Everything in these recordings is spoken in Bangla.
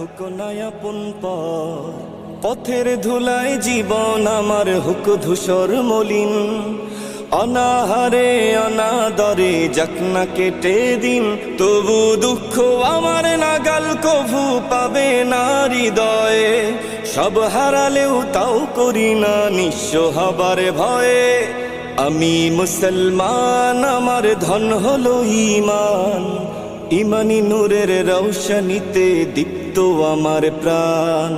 হুক পর পথের ধুলায় জীবন আমার হুক ধূসর মলিন। অনাহারে অনাদরে যাকনা কেটে দিন, তবু দুঃখ আমার নাগাল কভু পাবে না সব হারালেও তাও করি না নিঃস্ব হবার ভয়ে। আমি মুসলমান, আমার ধন হলো ইমান ইমানি নূরের রৌশনীতে দীপ্ত আমার প্রাণ।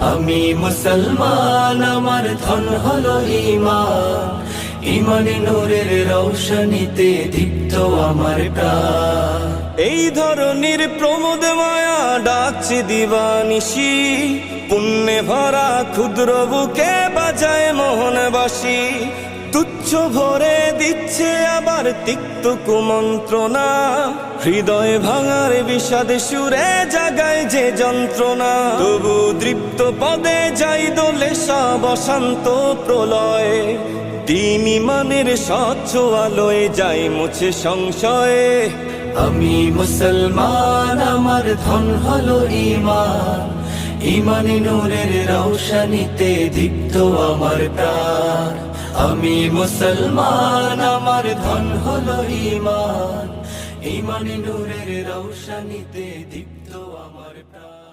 আমি মুসলমান আমার ধন হলো ইমান ইমানে নূরের রৌশনীতে দীপ্ত আমার প্রাণ। এই ধরনের প্রমোদ মায়া ডাকছে দিবানিশি। পুণ্যে ভরা ক্ষুদ্র বুকে বাজায় মোহনবাসী। তুচ্ছ ভরে দিচ্ছে আবার তিক্ত কুমন্ত্রণা। হৃদয় ভাঙার বিষাদ সুরে জাগায় যে যন্ত্রণা। তবু দৃপ্ত পদে যাই দোলে সব অশান্ত প্রলয়। দিন ইমানের স্বচ্ছ আলোয় যাই মুছে সংশয়ে। আমি মুসলমান, আমার ধন হলো ইমান ইমানে নূরের রৌশনীতে দীপ্ত আমার প্রাণ। আমি মুসলমান আমার ধন হলো ইমান ইমানে নূরের রৌশানিতে দীপ্ত আমার প্রাণ।